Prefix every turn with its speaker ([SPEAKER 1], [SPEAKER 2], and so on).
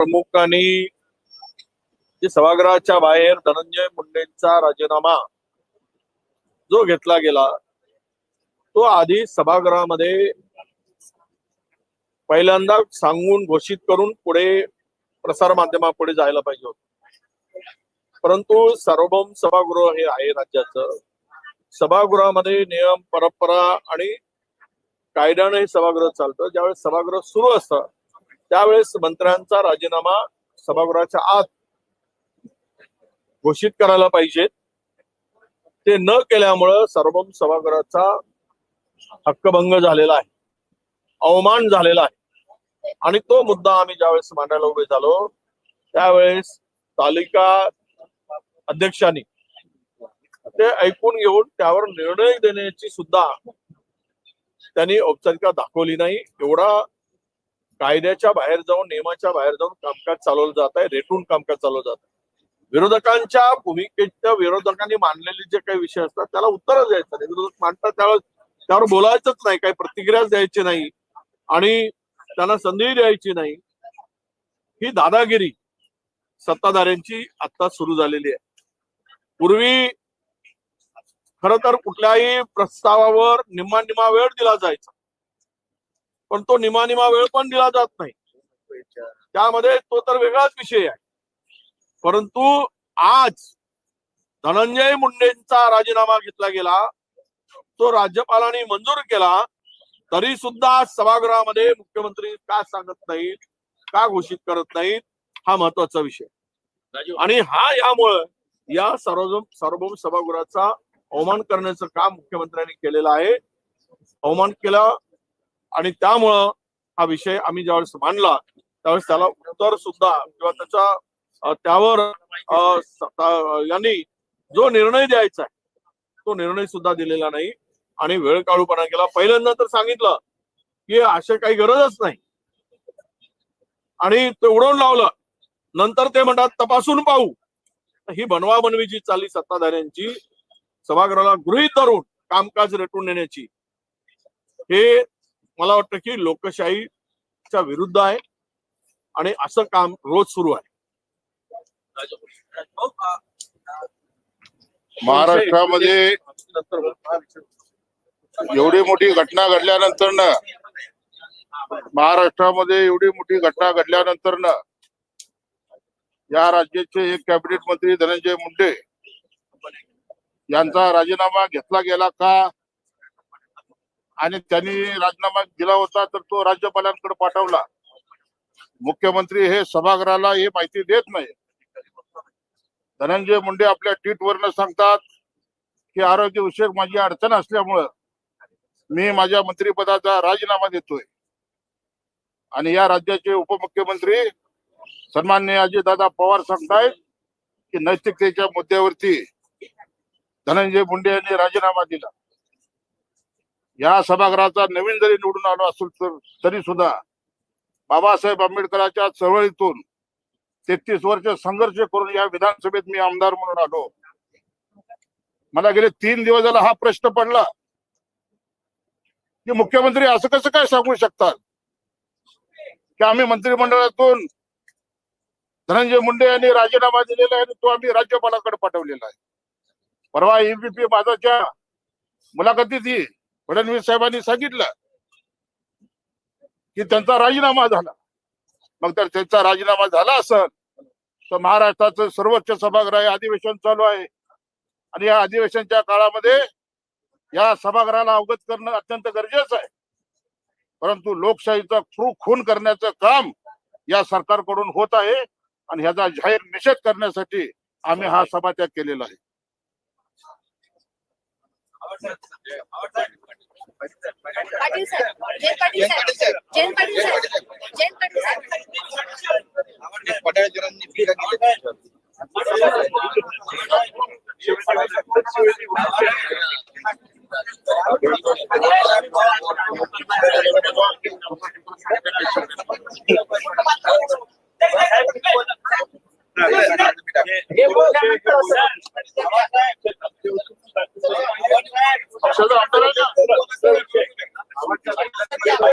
[SPEAKER 1] प्रमुखांनी जे सभागृहाच्या बाहेर धनंजय मुंडेंचा राजीनामा जो घेतला गेला तो आधी सभागृहामध्ये पहिल्यांदा सांगून घोषित करून पुढे प्रसार माध्यमापुढे जायला पाहिजे होत. परंतु सार्वभौम सभागृह हे आहे राज्याचं. सभागृहामध्ये नियम परंपरा आणि कायद्याने हे सभागृह चालतं. ज्यावेळेस सभागृह सुरू असतं त्यावेळेस मंत्र्यांचा राजीनामा सभागृहाच्या आत घोषित करायला पाहिजे. ते न केल्यामुळं सार्वभौम सभागृहाचा हक्कभंग झालेला आहे. अवमान झालेला आहे. आणि तो मुद्दा आम्ही ज्यावेळेस मांडायला उभे झालो त्यावेळेस तालिका अध्यक्षांनी ते ऐकून घेऊन त्यावर निर्णय देण्याची सुद्धा त्यांनी औपचारिकता दाखवली नाही. एवढा कायद्याच्या बाहेर जाऊन नियमाच्या बाहेर जाऊन कामकाज चालवलं जात आहे रेटून कामकाज चालवलं जात आहे. विरोधकांच्या भूमिकेच्या विरोधकांनी मांडलेले जे काही विषय असतात त्याला उत्तरच द्यायचं नाही. विरोधक मांडतात त्यावर त्यावर बोलायचंच नाही काही प्रतिक्रियाच द्यायची नाही. आणि त्यांना संधी द्यायची नाही. ही दादागिरी सत्ताधाऱ्यांची आता सुरू झालेली आहे. पूर्वी खर तर कुठल्याही प्रस्तावावर निम्मा निम्मा वेळ दिला जायचा. पण तो निमानिमा वेळ पण दिला जात नाही. त्यामध्ये तो तर वेगळाच विषय आहे. परंतु आज धनंजय मुंडेंचा राजीनामा घेतला गेला तो राज्यपालांनी मंजूर केला तरी सुद्धा सभागृहामध्ये मुख्यमंत्री का सांगत नाहीत का घोषित करत नाहीत हा महत्त्वाचा विषय आणि हा यामुळं या सार्वजम सार्वभौम सभागृहाचा अवमान करण्याचं काम मुख्यमंत्र्यांनी केलेलं आहे. अवमान केला आणि त्यामुळं हा विषय आम्ही ज्यावेळेस मांडला त्यावेळेस त्याला उत्तर सुद्धा किंवा त्याच्या त्यावर सत्ता- यांनी जो निर्णय द्यायचा आहे तो निर्णय सुद्धा दिलेला नाही. आणि वेळ काढूपणा केला. पहिल्यांदा तर सांगितलं की अशा काही गरजच नाही. आणि ते उडवून लावलं. नंतर ते म्हणतात तपासून पाहू. ही बनवा बनवीची चालली सत्ताधाऱ्यांची सभागृहाला गृहित धरून कामकाज रेटून नेण्याची. हे मला वाटतं की लोकशाहीच्या विरुद्ध आहे आणि असं काम रोज सुरू आहे.
[SPEAKER 2] महाराष्ट्रामध्ये एवढी मोठी घटना घडल्यानंतर ना महाराष्ट्रामध्ये एवढी मोठी घटना घडल्यानंतर ना या राज्याचे एक कॅबिनेट मंत्री धनंजय मुंडे यांचा राजीनामा घेतला गेला का? आणि त्यांनी राजीनामा दिला होता तर तो राज्यपालांकडे पाठवला. मुख्यमंत्री हे सभागृहाला हे माहिती देत नाही. धनंजय मुंडे आपल्या ट्विट वरनं सांगतात की आरोग्य विषयक माझी अडचण असल्यामुळं मी माझ्या मंत्रिपदाचा राजीनामा देतोय. आणि या राज्याचे उपमुख्यमंत्री सन्मान्य अजितदादा पवार सांगतायत की नैतिकतेच्या मुद्द्यावरती धनंजय मुंडे यांनी राजीनामा दिला. या सभागृहाचा नवीन जरी निवडून आलो असेल तर तरी सुद्धा बाबासाहेब आंबेडकरांच्या चळवळीतून तेहतीस वर्ष संघर्ष करून या विधानसभेत मी आमदार म्हणून आलो. मला गेले तीन दिवस झाला हा प्रश्न पडला. की मुख्यमंत्री असं कसं काय सांगू शकतात? की आम्ही मंत्रिमंडळातून धनंजय मुंडे यांनी राजीनामा दिलेला आहे आणि तो आम्ही राज्यपालाकडे पाठवलेला आहे. परवा एबीपी माझाच्या मुलाखतीत फडणवीस साहेबांनी सांगितलं की त्यांचा राजीनामा झाला. मग तर त्यांचा राजीनामा झाला असेल तर महाराष्ट्राचं सर्वोच्च सभागृह अधिवेशन चालू आहे. आणि या अधिवेशनच्या काळामध्ये या सभागृहाला अवगत करणं अत्यंत गरजेचं आहे. परंतु लोकशाहीचा खून खून करण्याचं काम या सरकारकडून होत आहे. आणि ह्याचा जाहीर निषेध करण्यासाठी आम्ही हा सभात्याग केलेला आहे.
[SPEAKER 3] पाटील साहेब जयंत पाटील साहेब जयंत पाटील साहेब जयंत पाटील साहेब
[SPEAKER 4] पटाळेकरांनी टीका केली हे শুধু আপনারা